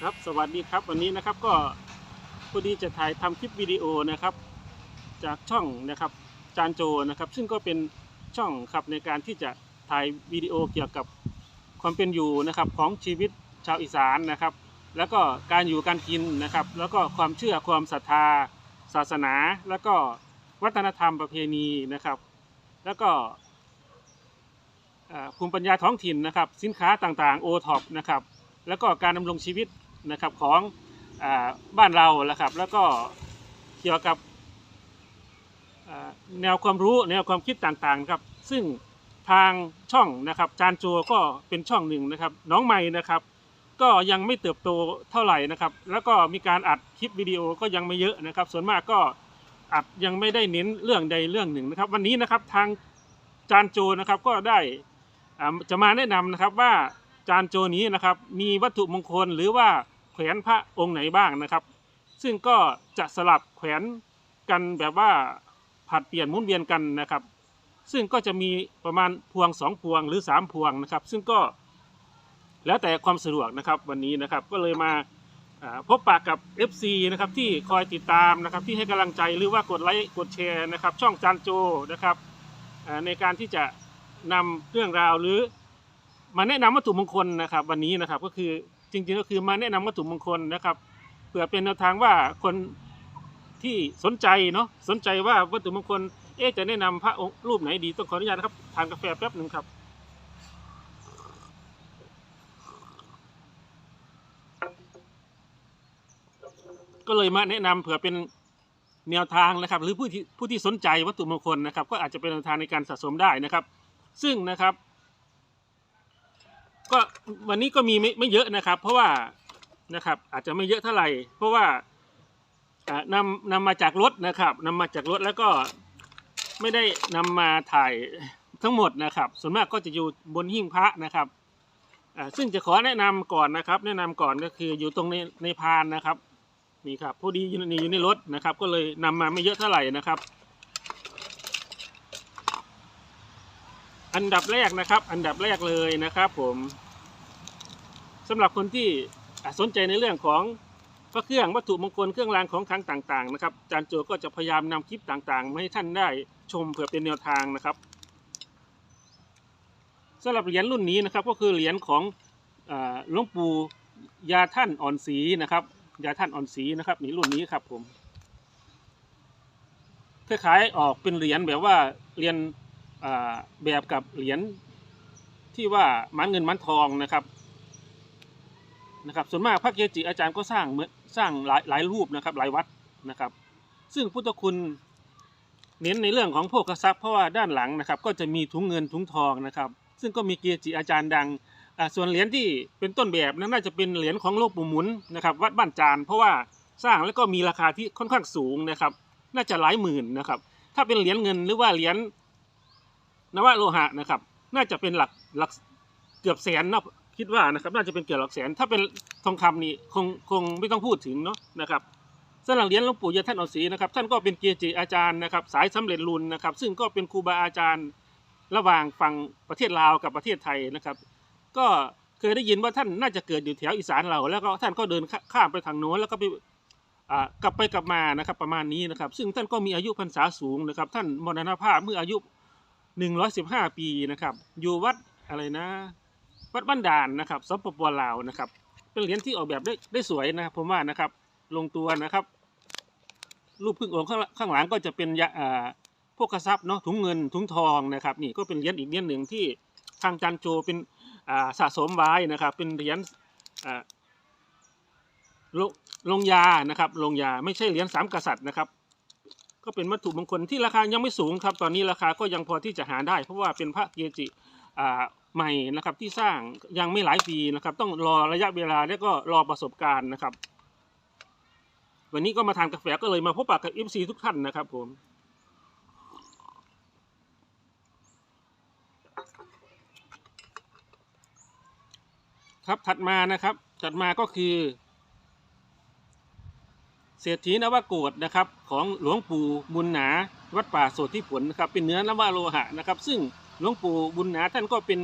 ครับสวัสดีครับวันนี้นะครับก็พอดีจะถ่ายทำคลิปวิดีโอนะครับ จากช่องนะครับจานโจนะครับ ซึ่งก็เป็นช่องครับในการที่จะถ่ายวิดีโอเกี่ยวกับความเป็นอยู่นะครับของชีวิตชาวอีสานนะครับ แล้วก็การอยู่การกินนะครับ แล้วก็ความเชื่อความศรัทธา ศาสนา แล้วก็วัฒนธรรมประเพณีนะครับ แล้วก็ภูมิปัญญาท้องถิ่นนะครับ สินค้าต่างๆโอท็อปนะครับแล้วก็การดำรงชีวิต นะครับของอบ้านเราแล้วครับ แล้วก็เกี่ยวกับแนวความรู้แนวความคิดต่างๆครับ ซึ่งทางช่องนะครับจานโจก็เป็นช่องหนึ่งนะครับ น้องใหม่นะครับ ก็ยังไม่เติบโตเท่าไหร่นะครับ แล้วก็มีการอัดคลิปวิดีโอก็ยังไม่เยอะนะครับ ส่วนมากก็อัดยังไม่ได้เน้นเรื่องใดเรื่องหนึ่งนะครับ วันนี้นะครับทางจานโจนะครับก็ได้จะมาแนะนำนะครับว่าจานโจนี้นะครับมีวัตถุมงคลหรือว่า แขวนพระองค์ไหนบ้างนะครับ ซึ่งก็จะสลับแขวนกันแบบว่าผัดเปลี่ยนหมุนเวียนกันนะครับ ซึ่งก็จะมีประมาณพวงสองพวงหรือสามพวงนะครับ ซึ่งก็แล้วแต่ความสะดวกนะครับวันนี้นะครับก็เลยมาพบปากกับ FC นะครับที่คอยติดตามนะครับที่ให้กำลังใจหรือว่ากดไลค์กดแชร์นะครับ ช่องจานโจนะครับในการที่จะนำเรื่องราวหรือมาแนะนำวัตถุมงคลนะครับ วันนี้นะครับก็คือ จริงๆก็คือมาแนะนำวัตถุมงคลนะครับเพื่อเป็นแนวทางว่าคนที่สนใจเนาะสนใจว่าวัตถุมงคลเอ๊ะจะแนะนำพระองค์รูปไหนดีต้องขออนุญาตนะครับทานกาแฟแป๊บหนึ่งครับก็เลยมาแนะนำเผื่อเป็นแนวทางนะครับ หรือผู้ที่ผู้ที่สนใจวัตถุมงคลนะครับ ก็อาจจะเป็นแนวทางในการสะสมได้นะครับ ซึ่งนะครับ ก็วันนี้ก็มีไม่ไม่เยอะนะครับ เพราะว่านะครับ อาจจะไม่เยอะเท่าไหร่เพราะว่าอ่านำนำมาจากรถนะครับนำมาจากรถแล้วก็ไม่ได้นำมาถ่ายทั้งหมดนะครับ ส่วนมากก็จะอยู่บนหิ้งพระนะครับซึ่งจะขอแนะนำก่อนนะครับ แนะนำก่อนก็คืออยู่ตรงในในพานนะครับนี่ครับพอดีอยู่ในอยู่ในรถนะครับ ก็เลยนำมาไม่เยอะเท่าไหร่นะครับ อันดับแรกนะครับ อันดับแรกเลยนะครับ ผมสำหรับคนที่สนใจในเรื่องของพระเครื่องวัตถุมงคลเครื่องรางของขลังต่างๆนะครับอาจารย์โจก็จะพยายามนำคลิปต่างๆมาให้ท่านได้ชมเผื่อเป็นแนวทางนะครับสำหรับเหรียญรุ่นนี้นะครับ ก็คือเหรียญของหลวงปู่ยาท่านอ่อนศรีนะครับ ยาท่านอ่อนศรีนะครับนี่รุ่นนี้ครับผมคล้ายๆออกเป็นเหรียญแบบว่าเหรียญ แบบกับเหรียญที่ว่ามันเงินมันทองนะครับนะครับส่วนมากพระเกจิอาจารย์ก็สร้างเมือสร้างหลายหลายรูปนะครับหลายวัดนะครับ ซึ่งพุทธคุณเน้นในเรื่องของโภคทรัพย์เพราะว่าด้านหลังนะครับ ก็จะมีถุงเงินถุงทองนะครับ ซึ่งก็มีเกจิอาจารย์ดังส่วนเหรียญที่เป็นต้นแบบนั้นน่าจะเป็นเหรียญของหลวงปู่หมุนนะครับวัดบ้านจานเพราะว่าสร้างแล้วก็มีราคาที่ค่อนข้างสูงนะครับ น่าจะหลายหมื่นนะครับ ถ้าเป็นเหรียญเงินหรือว่าเหรียญ นวโลหะนะครับ น่าจะเป็นหลักหลักเกือบแสนนาะคิดว่านะครับ น่าจะเป็นเกือบหลักแสน ถ้าเป็นทองคำนี่คงคงไม่ต้องพูดถึงเนาะนะครับสำหรับเหรียญหลวงปู่ยาท่านอศรีนะครับ ท่านก็เป็นเกจิอาจารย์นะครับ สายสำเร็จรุนนะครับ ซึ่งก็เป็นครูบาอาจารย์ระหว่างฝั่งประเทศลาวกับประเทศไทยนะครับ ก็เคยได้ยินว่าท่านน่าจะเกิดอยู่แถวอีสานเรา แล้วก็ท่านก็เดินข้าข้ามไปทางโน้นแล้วก็ไปกลับไปกลับมานะครับประมาณนี้นะครับ ซึ่งท่านก็มีอายุพรรษาสูงนะครับ ท่านมรณภาพเมื่ออายุ หนึ่งร้อยสิบห้าปีนะครับ อยู่วัดอะไรนะ วัดบ้านด่านนะครับสปปลาวนะครับ เป็นเหรียญที่ออกแบบได้ได้สวยนะครับผมว่านะครับ ลงตัวนะครับ รูปพึ่งองค์ข้างหลังก็จะเป็นยาพวกกระซับเนาะถุงเงินถุงทองนะครับ นี่ก็เป็นเหรียญอีกเหรียญหนึ่งที่ทางจันโจเป็นสะสมไว้นะครับ เป็นเหรียญลงลงยานะครับลงยาไม่ใช่เหรียญสามกษัตริย์นะครับ ก็เป็นวัตถุมงคลที่ราคายังไม่สูงครับ ตอนนี้ราคาก็ยังพอที่จะหาได้ เพราะว่าเป็นพระเกจิใหม่นะครับที่สร้างยังไม่หลายปีนะครับ ต้องรอระยะเวลาแล้วก็รอประสบการณ์นะครับ วันนี้ก็มาทานกาแฟก็เลยมาพบปะกับเอฟซีทุกท่านนะครับผมครับถัดมานะครับถัดมาก็คือ เศรษฐีนวโกฏนะครับของหลวงปู่บุญหนาวัดป่าโสธิผลนะครับเป็นเนื้อนวโลหะนะครับ ซึ่งหลวงปู่บุญหนาท่านก็เป็น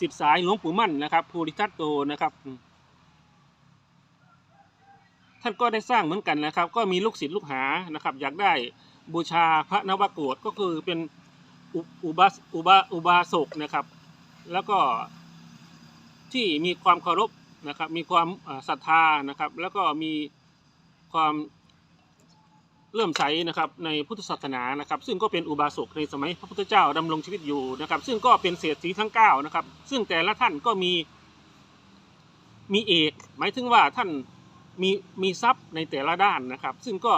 สิทธิสายหลวงปู่มั่นนะครับภูริทัตโตนะครับท่านก็ได้สร้างเหมือนกันนะครับ ก็มีลูกศิษย์ลูกหานะครับ อยากได้บูชาพระนวโกฏก็คือเป็นอุอบาสอุบาอุบาสกนะครับ แล้วก็ที่มีความเคารพนะครับ มีความศรัทธานะครับ แล้วก็มีความ เลื่มใสนะครับในพุทธศาสนานะครับ ซึ่งก็เป็นอุบาสกในสมัยพระพุทธเจ้าดำรงชีวิตอยู่นะครับ ซึ่งก็เป็นเศรษฐีทั้งเก้านะครับ ซึ่งแต่ละท่านก็มีมีเอก หมายถึงว่าท่านมีมีทรัพย์ในแต่ละด้านนะครับ ซึ่งก็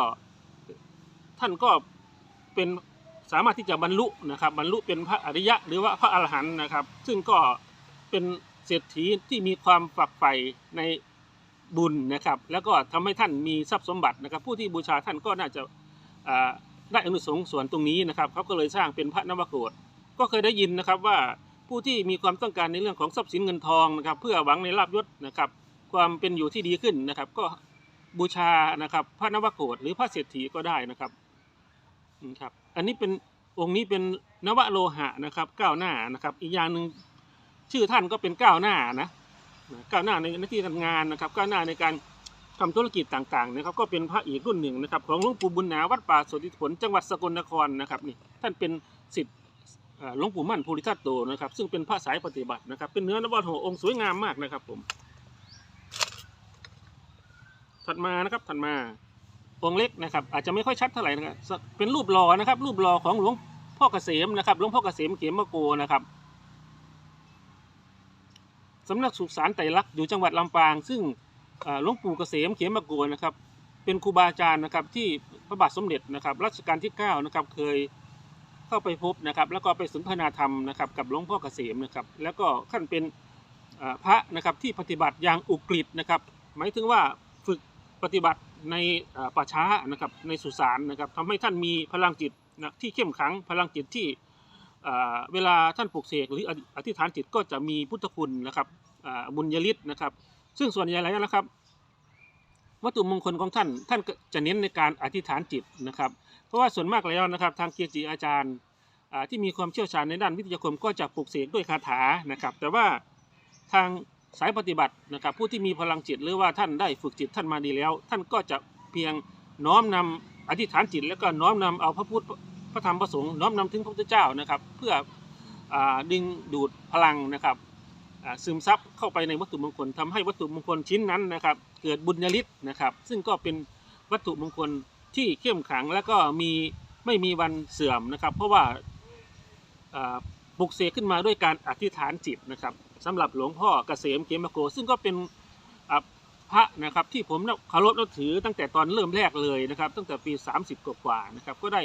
ท่านก็เป็นสามารถที่จะบรรลุนะครับ บรรลุเป็นพระอริยะ หรือว่าพระอรหันต์นะครับ ซึ่งก็เป็นเศรษฐีที่มีความฝักใฝ่ใน บุญนะครับ แล้วก็ทำให้ท่านมีทรัพย์สมบัตินะครับ ผู้ที่บูชาท่านก็น่าจะได้อนุสงส่วนตรงนี้นะครับเขาก็เลยสร้างเป็นพระนวโกฏก็เคยได้ยินนะครับว่าผู้ที่มีความต้องการในเรื่องของทรัพย์สินเงินทองนะครับ เพื่อหวังในลาบยศนะครับ ความเป็นอยู่ที่ดีขึ้นนะครับ ก็บูชานะครับพระนวโกฏหรือพระเศรษฐีก็ได้นะครับครับอันนี้เป็นองค์นี้เป็นนวโลหะนะครับก้าวหน้านะครับ อีกอย่างหนึ่งชื่อท่านก็เป็นก้าวหน้านะ ก้าวหน้าในหน้าที่การงานนะครับก้าวหน้าในการทำธุรกิจต่างๆนะครับก็เป็นพระอีกรุ่นหนึ่งนะครับของหลวงปู่บุญนาวัดป่าสติผลจังหวัดสกลนครนะครับนี่ท่านเป็นศิษย์หลวงปู่มั่นภูริทัตโตนะครับซึ่งเป็นพระสายปฏิบัตินะครับเป็นเนื้อนวโลหะองค์สวยงามมากนะครับผมถัดมานะครับถัดมาองค์เล็กนะครับอาจจะไม่ค่อยชัดเท่าไหร่นะครับเป็นรูปหล่อนะครับรูปหล่อของหลวงพ่อเกษมนะครับหลวงพ่อเกษมเขมโกนะครับำนักสุสานไตรลักษณ์อยู่จังหวัดลำปาง ซึ่งหลวงปู่เกษมเขมโกนะครับเป็นครูบาอาจารย์นะครับที่พระบาทสมเด็จนะครับรัชกาลที่9นะครับเคยเข้าไปพบนะครับ แล้วก็ไปสนทนาธรรมนะครับกับหลวงพ่อเกษมนะครับแล้วก็ขั้นเป็นพระนะครับที่ปฏิบัติอย่างอุกฤษนะครับ หมายถึงว่าฝึกปฏิบัติในป่าช้านะครับในสุสานนะครับทำให้ท่านมีพลังจิตนะที่เข้มแข็งพลังจิตที่เวลาท่านปลุกเสกหรืออธิษฐานจิตก็จะมีพุทธคุณนะครับ บุญยฤทธิ์นะครับ ซึ่งส่วนใหญ่แล้วนะครับ วัตถุมงคลของท่านท่านจะเน้นในการอธิษฐานจิตนะครับ เพราะว่าส่วนมากแล้วนะครับ ทางเกจิอาจารย์ที่มีความเชี่ยวชาญในด้านวิทยาคมก็จะปลุกเสกด้วยคาถานะครับ แต่ว่าทางสายปฏิบัตินะครับ ผู้ที่มีพลังจิตหรือว่าท่านได้ฝึกจิตท่านมาดีแล้ว ท่านก็จะเพียงน้อมนำอธิษฐานจิต แล้วก็น้อมนำเอาพระพุทธพระธรรมพระสงฆ์น้อมนำถึงพระพุทธเจ้านะครับ เพื่ออดึงดูดพลังนะครับ ซึมซับเข้าไปในวัตถุมงคลทำให้วัตถุมงคลชิ้นนั้นนะครับ เกิดบุญญาฤทธิ์นะครับ ซึ่งก็เป็นวัตถุมงคลที่เข้มขังแล้วก็มีไม่มีวันเสื่อมนะครับ เพราะว่าปลุกเสกขึ้นมาด้วยการอธิษฐานจิตนะครับสำหรับหลวงพ่อเกษมเขมโก ซึ่งก็เป็นพระนะครับที่ผมเคารพนับถือตั้งแต่ตอนเริ่มแรกเลยนะครับ ตั้งแต่ปี 30 กว่านะครับ ก็ได้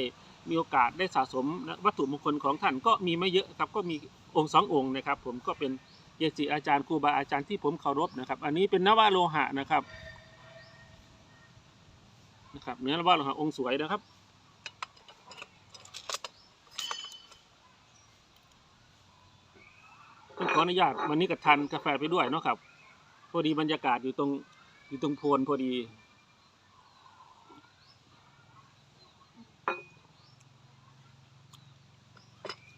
มีโอกาสได้สะสมวัตถุมงคลของท่านก็มีไม่เยอะครับก็มีองค์สององค์นะครับ ผมก็เป็น เกจิอาจารย์ครูบาอาจารย์ที่ผมเคารพนะครับ อันนี้เป็นนวโลหะนะครับนะครับเนื้อนวโลหะองค์สวยนะครับต้องขออนุญาตวันนี้กับทานกาแฟไปด้วยเนาะครับ พอดีบรรยากาศอยู่ตรงอยู่ตรงโพนพอดี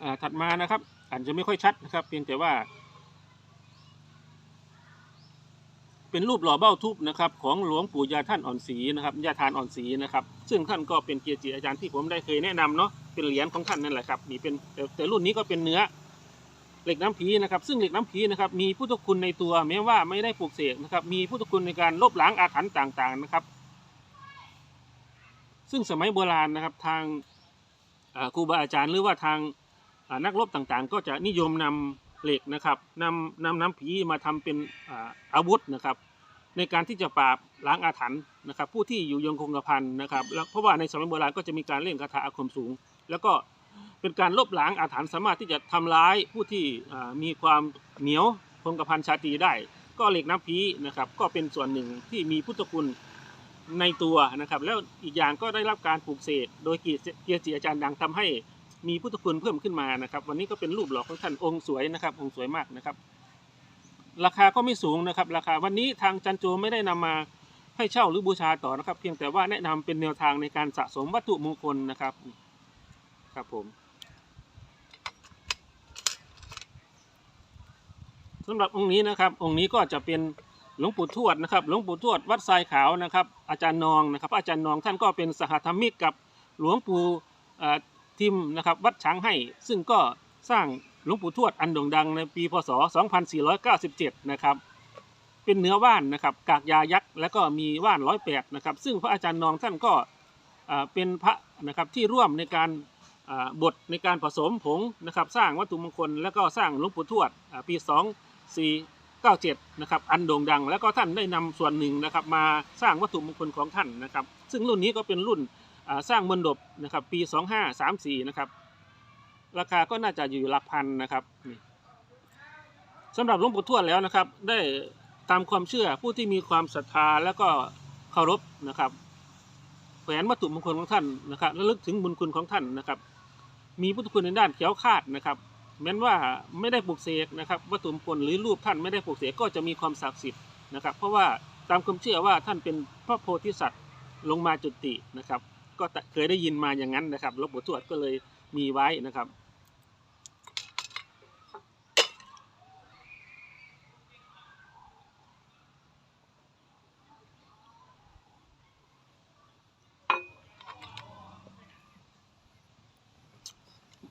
อ่าถัดมานะครับอาจจะไม่ค่อยชัดนะครับ เพียงแต่ว่า เป็นรูปหล่อเบ้าทุบนะครับของหลวงปู่ยาท่านอ่อนศรีนะครับยาทานอ่อนศรีนะครับ ซึ่งท่านก็เป็นเกียรติอาจารย์ที่ผมได้เคยแนะนำเนาะเป็นเหรียญของท่านนั่นแหละครับนี่เป็นแต่แต่รุ่นนี้ก็เป็นเนื้อเหล็กน้ำผีนะครับ ซึ่งเหล็กน้ำผีนะครับมีพุทธคุณในตัวแม้ว่าไม่ได้ปลูกเสกนะครับมีพุทธคุณในการลบล้างอาถรรพ์ต่างๆนะครับ ซึ่งสมัยโบราณนะครับทางอ่าครูบาอาจารย์หรือว่าทางอ่านักรบต่างๆ ก็จะนิยมนำ เหล็กนะครับนำนำน้ำผีมาทำเป็นอาวุธนะครับ ในการที่จะปราบล้างอาถรรพ์นะครับ ผู้ที่อยู่ยงคงกระพันนะครับเพราะว่าในสมัยโบราณก็จะมีการเล่นคาถาอาคมสูง แล้วก็เป็นการลบล้างอาถรรพ์สามารถที่จะทำร้ายผู้ที่มีความเหนียวคงกระพันชาตรีได้ ก็เหล็กน้ำพีนะครับ ก็เป็นส่วนหนึ่งที่มีพุทธคุณในตัวนะครับ แล้วอีกอย่างก็ได้รับการปลูกเสกโดยเกียรติอาจารย์ดังทำให้ มีพุทธคุณเพิ่มขึ้นมานะครับ วันนี้ก็เป็นรูปหล่อของท่านองค์สวยนะครับ องค์สวยมากนะครับ ราคาก็ไม่สูงนะครับ ราคาวันนี้ทางจันโจไม่ได้นำมาให้เช่าหรือบูชาต่อนะครับ เพียงแต่ว่าแนะนำเป็นแนวทางในการสะสมวัตถุมงคลนะครับ ครับผมสำหรับองค์นี้นะครับ องค์นี้ก็จะเป็นหลวงปู่ทวดนะครับ หลวงปู่ทวดวัดทรายขาวนะครับ อาจารย์นองนะครับ อาจารย์นองท่านก็เป็นสหธรรมิกกับหลวงปู่ ทิมนะครับวัดช้างให้ ซึ่งก็สร้างหลวงปู่ทวดอันโด่งดังในปีพศ 2497 นะครับ เป็นเนื้อว่านนะครับกากยายักษ์แล้วก็มีว่านร้อยแปดนะครับ ซึ่งพระอาจารย์นองท่านก็เป็นพระนะครับที่ร่วมในการบทในการผสมผงนะครับ สร้างวัตถุมงคล แล้วก็สร้างหลวงปู่ทวดปี 2497 นะครับอันโด่งดัง แล้วก็ท่านได้นำส่วนหนึ่งนะครับมาสร้างวัตถุมงคลของท่านนะครับ ซึ่งรุ่นนี้ก็เป็นรุ่น สร้างมนดบนะครับปี 2534 นะครับ ราคาก็น่าจะอยู่หลักพันนะครับสำหรับหลวงปู่ทวดแล้วนะครับ ได้ตามความเชื่อผู้ที่มีความศรัทธาแล้วก็เคารพนะครับแขวนวัตถุมงคลของท่านนะครับและลึกถึงบุญคุณของท่านนะครับ มีพุทธคุณในด้านเขียวคาดนะครับ แม้นว่าไม่ได้ปลูกเสกนะครับวัตถุมงคลหรือรูปท่านไม่ได้ปลูกเสกก็จะมีความศักดิ์สิทธิ์นะครับ เพราะว่าตามความเชื่อว่าท่านเป็นพระโพธิสัตว์ลงมาจุตินะครับ ก็เคยได้ยินมาอย่างนั้นนะครับหลวงปู่ทวดก็เลยมีไว้นะครับ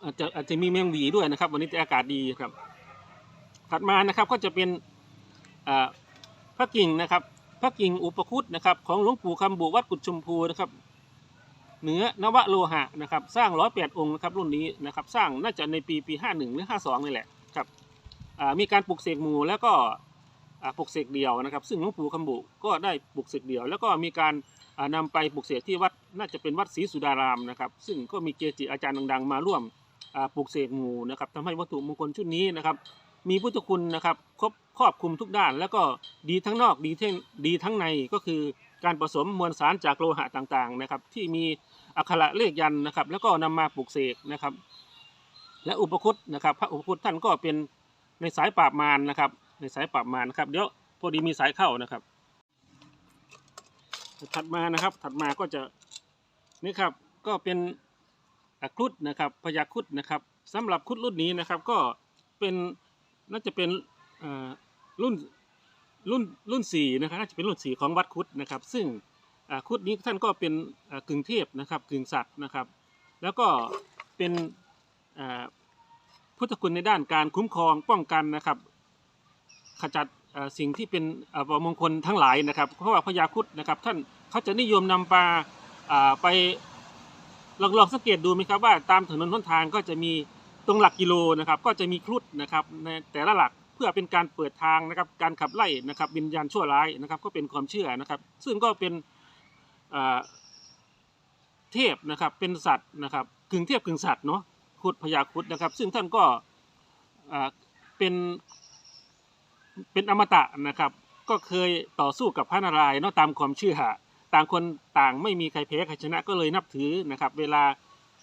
อาจจะอาจจะมีแมงวีด้วยนะครับ วันนี้อากาศดีครับ ถัดมานะครับก็จะเป็นพระกิ่งนะครับพระกิ่งอุปคุตนะครับของหลวงปู่คำบุวัดกุดชมพูนะครับ เหนือนวโลหะนะครับสร้างร้อยแปดองค์นะครับรุ่นนี้นะครับสร้างน่าจะในปีปีห้าหนึ่งหรือห้าสองนี่แหละครับมีการปลูกเสกหมู่แล้วก็ปลูกเสกเดี่ยวนะครับ ซึ่งหลวงปู่คำบุก็ได้ปลูกเสกเดี่ยว แล้วก็มีการอ่านำไปปลูกเสกที่วัดน่าจะเป็นวัดศรีสุดารามนะครับ ซึ่งก็มีเกจิอาจารย์ดัง ๆ มาร่วมปลูกเสกงูนะครับทำให้วัตถุมงคลชุดนี้นะครับ มีพุทธคุณนะครับครบครอบคลุมทุกด้าน แล้วก็ดีทั้งนอกดีทั้งดีทั้งในก็คือการผสมมวลสารจากโลหะต่างๆนะครับที่มี อักขระเลขยันนะครับ แล้วก็นำมาปลูกเสกนะครับ และอุปคุตนะครับ พระอุปคุตท่านก็เป็นในสายปราบมารนะครับ ในสายปราบมารนะครับเดี๋ยวพอดีมีสายเข้านะครับ ถัดมานะครับ ถัดมาก็จะนี่ครับก็เป็นอะครุฑนะครับพญาครุฑนะครับสำหรับครุฑรุ่นนี้นะครับ ก็เป็นน่าจะเป็นรุ่นรุ่นรุ่นสี่นะครับน่าจะเป็นรุ่นสี่ของวัดครุฑนะครับ ซึ่ง ครุฑนี้ท่านก็เป็นกึ่งเทพนะครับกึ่งสัตว์นะครับ แล้วก็เป็นพุทธคุณในด้านการคุ้มครองป้องกันนะครับ ขจัดสิ่งที่เป็นอัปมงคลทั้งหลายนะครับเพราะว่าพญาครุฑนะครับท่านเขาจะนิยมนำปลาไปลองลองสังเกตดูไหมครับว่าตามถนนหนทางก็จะมีตรงหลักกิโลนะครับ ก็จะมีครุฑนะครับในแต่ละหลักเพื่อเป็นการเปิดทางนะครับการขับไล่นะครับวิญญาณชั่วร้ายนะครับ ก็เป็นความเชื่อนะครับ ซึ่งก็เป็น เทพนะครับเป็นสัตว์นะครับกึ่งเทพกึ่งสัตว์เนาะครุฑพญาครุฑนะครับ ซึ่งท่านก็เป็นเป็นอมตะนะครับ ก็เคยต่อสู้กับพระนารายณ์เนาะตามความเชื่อต่างคนต่างไม่มีใครแพ้ใครชนะก็เลยนับถือนะครับ เวลา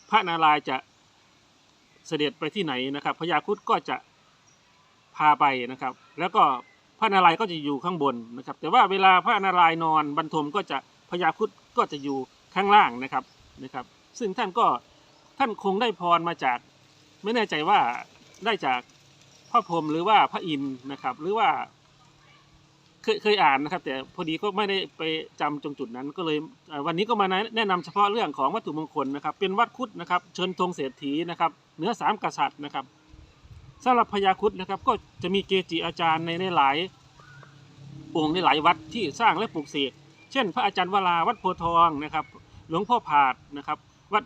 พระนารายณ์จะเสด็จไปที่ไหนนะครับพญาครุฑก็จะพาไปนะครับ แล้วก็พระนารายณ์ก็จะอยู่ข้างบนนะครับ แต่ว่าเวลาพระนารายณ์นอนบรรทมก็จะ พญาครุฑก็จะอยู่ข้างล่างนะครับนะครับ ซึ่งท่านก็ท่านคงได้พรมาจาก ไม่แน่ใจว่าได้จากพระพรหมหรือว่าพระอินทร์นะครับ หรือว่า เคยเคยอ่านนะครับ แต่พอดีก็ไม่ได้ไปจำตรงจุดนั้น ก็เลยวันนี้ก็มาแนะนำเฉพาะเรื่องของวัตถุมงคลนะครับ เป็นวัดคุดนะครับ เชิญธงเศรษฐีนะครับเนื้อสามกษัตริย์นะครับสำหรับพญาคุดนะครับ ก็จะมีเกจิอาจารย์ในในหลายองค์ในหลายวัดที่สร้างและปลูกเสก เช่น พระอาจารย์วราวัดโพทองนะครับ หลวงพ่อผาดนะครับ วัด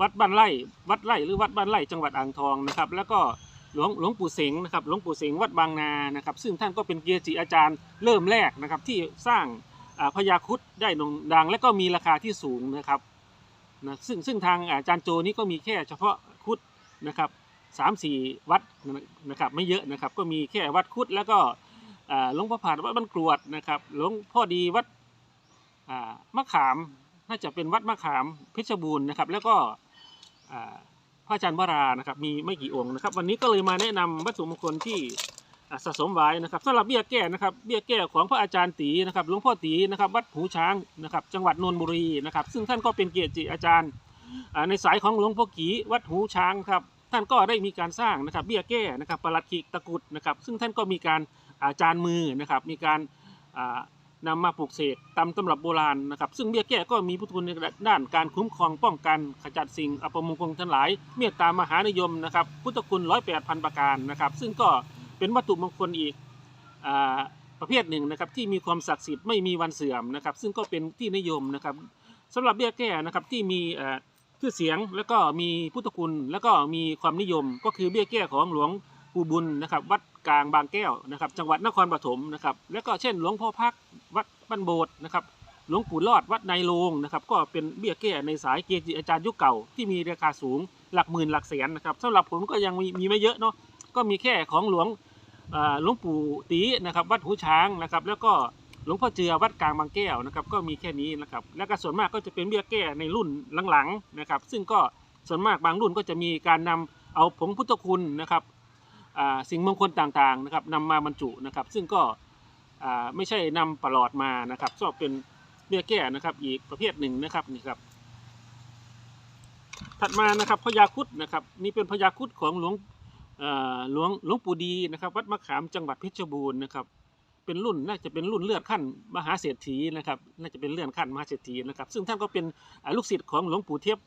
วัดบ้านไร่วัดไร่หรือวัดบ้านไร่จังหวัดอ่างทองนะครับ แล้วก็หลวงหลวงปู่เสงนะครับหลวงปู่เสงวัดบางนานะครับ ซึ่งท่านก็เป็นเกจิอาจารย์เริ่มแรกนะครับที่สร้างพญาครุดได้โด่งดัง และก็มีราคาที่สูงนะครับนะซึ่งซึ่งทางอาจารย์โจนี้ก็มีแค่เฉพาะครุดนะครับสามสี่วัดนะครับไม่เยอะนะครับก็มีแค่วัดคุดแล้วก็หลวงพ่อผาดวัดบ้านกรวดนะครับหลวงพ่อดีวัด มะขามน่าจะเป็นวัดมะขามเพชรบูรณ์นะครับ แล้วก็พระอาจารย์วรานะครับ มีไม่กี่องค์นะครับ วันนี้ก็เลยมาแนะนำวัตถุมงคลที่สะสมไว้นะครับสำหรับเบี้ยแก้นะครับ เบี้ยแก้ของพระอาจารย์ตีนะครับหลวงพ่อตีนะครับ วัดหูช้างนะครับ จังหวัดนนทบุรีนะครับ ซึ่งท่านก็เป็นเกียรติอาจารย์ในสายของหลวงพ่อกีวัดหูช้างครับท่านก็ได้มีการสร้างนะครับเบี้ยแก้นะครับประหลัดขีตะกุดนะครับ ซึ่งท่านก็มีการอาจารย์มือนะครับ มีการ อ่านำมาปลูกเสกตามตำรับโบราณนะครับ ซึ่งเบี้ยแก้ก็มีพุทธคุณในด้านการคุ้มครองป้องกัน ขจัดสิ่งอัปมงคลทั้งหลาย เมตตามหานิยมนะครับ พุทธคุณร้อยแปดพันประการนะครับ ซึ่งก็เป็นวัตถุมงคลอีกอประเภทหนึ่งนะครับที่มีความศักดิ์สิทธิ์ไม่มีวันเสื่อมนะครับ ซึ่งก็เป็นที่นิยมนะครับสำหรับเบี้ยแก้นะครับที่มีเอ่อชื่อเสียงแล้วก็มีพุทธคุณแล้วก็มีความนิยม ก็คือเบี้ยแก้ของหลวง ปูบุญนะครับวัดกลางบางแก้วนะครับจังหวัดนครปฐมนะครับแล้วก็เช่นหลวงพ่อพักวัดบ้านโบสถ์นะครับหลวงปู่รอดวัดในโรงนะครับก็เป็นเบี้ยแก้ในสายเกจิอาจารย์ยุคเก่าที่มีราคาสูงหลักหมื่นหลักแสนนะครับสำหรับผมก็ยังมีมีไม่เยอะเนาะก็มีแค่ของหลวงหลวงปู่ตีนะครับวัดหูช้างนะครับแล้วก็หลวงพ่อเจือวัดกลางบางแก้วนะครับก็มีแค่นี้นะครับแล้วก็ส่วนมากก็จะเป็นเบี้ยแก้ในรุ่นหลังๆนะครับซึ่งก็ส่วนมากบางรุ่นก็จะมีการนำเอาผงพุทธคุณนะครับ สิ่งมงคลต่างๆนะครับนำมาบรรจุนะครับ ซึ่งก็ไม่ใช่นำประหลอดมานะครับก็เป็นเบี้ยแก้นะครับ อีกประเภทหนึ่งนะครับนี่ครับ ถัดมานะครับพญาคุดนะครับ นี่เป็นพญาคุดของหลวงหลวงหลวงปู่ดีนะครับวัดมะขามจังหวัดเพชรบูรณ์นะครับ เป็นรุ่นน่าจะเป็นรุ่นเลือดขั้นมหาเศรษฐีนะครับ น่าจะเป็นเลื่อนขั้นมหาเศรษฐีนะครับ ซึ่งท่านก็เป็นลูกศิษย์ของหลวงปู่เทียบ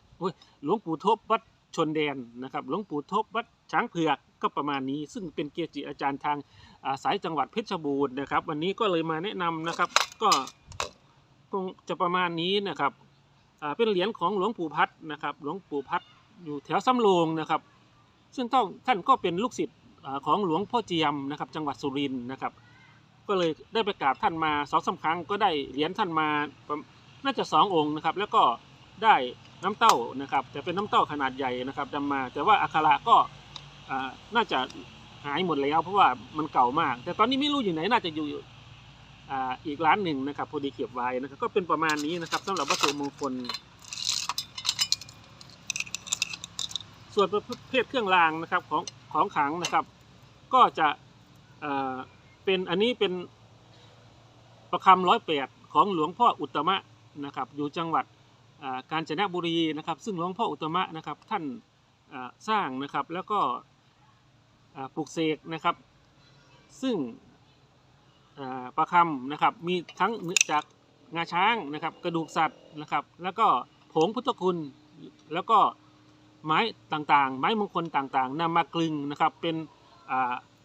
หลวงปู่ทบวัด ชนแดนนะครับหลวงปู่ทบวัดช้างเผือกก็ประมาณนี้ ซึ่งเป็นเกจิอาจารย์ทางาสายจังหวัดเพชรบูรณ์นะครับ วันนี้ก็เลยมาแนะนำนะครับ ก็คงจะประมาณนี้นะครับเป็นเหรียญของหลวงปู่พัดนะครับหลวงปู่พัดอยู่แถวสำโรงนะครับ ซึ่งต้องท่านก็เป็นลูกศิษย์ของหลวงพ่อเจียมนะครับ จังหวัดสุรินทร์นะครับ ก็เลยได้ไปกราบท่านมาสองสามครั้งก็ได้เหรียญท่านมาน่าจะสององค์นะครับ แล้วก็ได้ น้ำเต้านะครับ แต่เป็นน้ำเต้าขนาดใหญ่นะครับนำมา แต่ว่าอักขระก็น่าจะหายหมดแล้วเพราะว่ามันเก่ามาก แต่ตอนนี้ไม่รู้อยู่ไหนน่าจะอยู่อ,อีกร้านหนึ่งนะครับพอดีเก็บไว้นะครับ ก็เป็นประมาณนี้นะครับสำหรับวัตถุมงคล ส่วนประเภทเครื่องรางนะครับของของขังนะครับ ก็จะเเป็นอันนี้เป็นประคำร้อยแปดของหลวงพ่ออุตมะนะครับ อยู่จังหวัด กาญจนบุรีนะครับ ซึ่งหลวงพ่ออุตมะนะครับท่านสร้างนะครับแล้วก็ปลูกเสกนะครับ ซึ่งประคำนะครับมีทั้งเนื้อจากงาช้างนะครับกระดูกสัตว์นะครับ แล้วก็ผงพุทธคุณแล้วก็ไม้ต่างๆ ไม้มงคลต่างๆนำมากลึงนะครับเป็น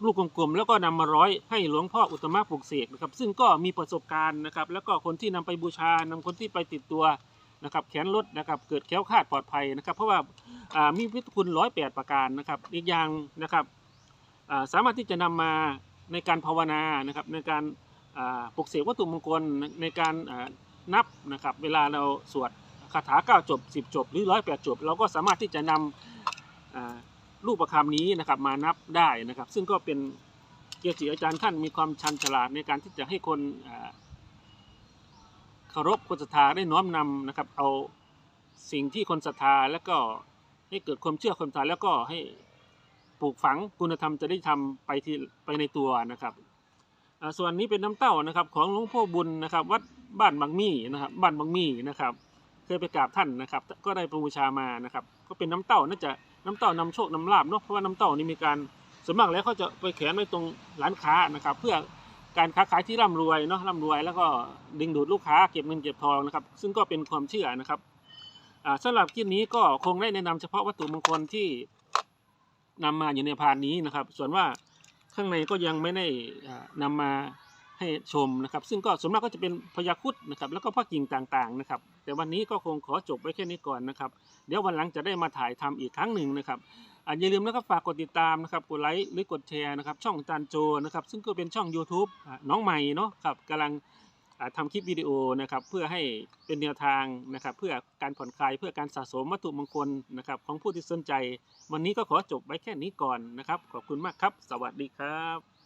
ลูกกลมๆแล้วก็นำมาร้อยให้หลวงพ่ออุตมะปลุกเสกนะครับ ซึ่งก็มีประสบการณ์นะครับ แล้วก็คนที่นำไปบูชานำคนที่ไปติดตัว นะครับแขนรถนะครับเกิดแค้วคาดปลอดภัยนะครับ เพราะว่ามีวิทคุณร้อยแปดประการนะครับอีกอย่างนะครับสามารถที่จะนำมาในการภาวนานะครับในการปลุกเสกวัตถุมงคลในการนับนะครับเวลาเราสวดคาถาเก้าจบสิบจบ หรือร้อยแปดจบ เราก็สามารถที่จะนำรูปประคำนี้นะครับมานับได้นะครับ ซึ่งก็เป็นเกจิอาจารย์ท่านมีความชันฉลาดในการที่จะให้คนอ เคารพคนศรัทธาได้น้อมนำนะครับ เอาสิ่งที่คนศรัทธาแล้วก็ให้เกิดความเชื่อความศรัทธาแล้วก็ให้ปลูกฝังคุณธรรมจะได้ทำไปที่ไปในตัวนะครับส่วนนี้เป็นน้ำเต้านะครับ ของหลวงพ่อบุญนะครับ วัดบ้านบางมี่นะครับ บ้านบางมี่นะครับ เคยไปกราบท่านนะครับ ก็ได้ประบูชามานะครับ ก็เป็นน้ำเต้าน่าจะน้ำเต้านำโชคนำลาบเนาะเพราะว่าน้ำเต้านี่มีการส่วนมากแล้วเขาจะไปแขวนไว้ตรงร้านค้านะครับ เพื่อ การค้าขายที่ร่ำรวยเนาะร่ำรวย แล้วก็ดึงดูดลูกค้าเก็บเงินเก็บทองนะครับ ซึ่งก็เป็นความเชื่อนะครับสำสำหรับคลิปนี้ก็คงได้แนะนำเฉพาะวัตถุมงคลที่นำมาอยู่ในพานนี้นะครับ ส่วนว่าข้างในก็ยังไม่ได้นำนำมา ให้ชมนะครับ ซึ่งก็ส่วนมากก็จะเป็นพญาคุดนะครับแล้วก็พระกิ่งต่างๆนะครับ แต่วันนี้ก็คงขอจบไว้แค่นี้ก่อนนะครับ เดี๋ยววันหลังจะได้มาถ่ายทำอีกครั้งหนึ่งนะครับอย่าลืมนะครับฝากกดติดตามนะครับกดไลค์หรือกดแชร์นะครับ ช่องจานโจนะครับ ซึ่งก็เป็นช่อง YouTube น้องใหม่เนาะครับกำลังอ่าทำคลิปวิดีโอนะครับเพื่อให้เป็นแนวทางนะครับ เพื่อการผ่อนคลายเพื่อการสะสมวัตถุมงคลนะครับของผู้ที่สนใจ วันนี้ก็ขอจบไว้แค่นี้ก่อนนะครับ ขอบคุณมากครับ สวัสดีครับ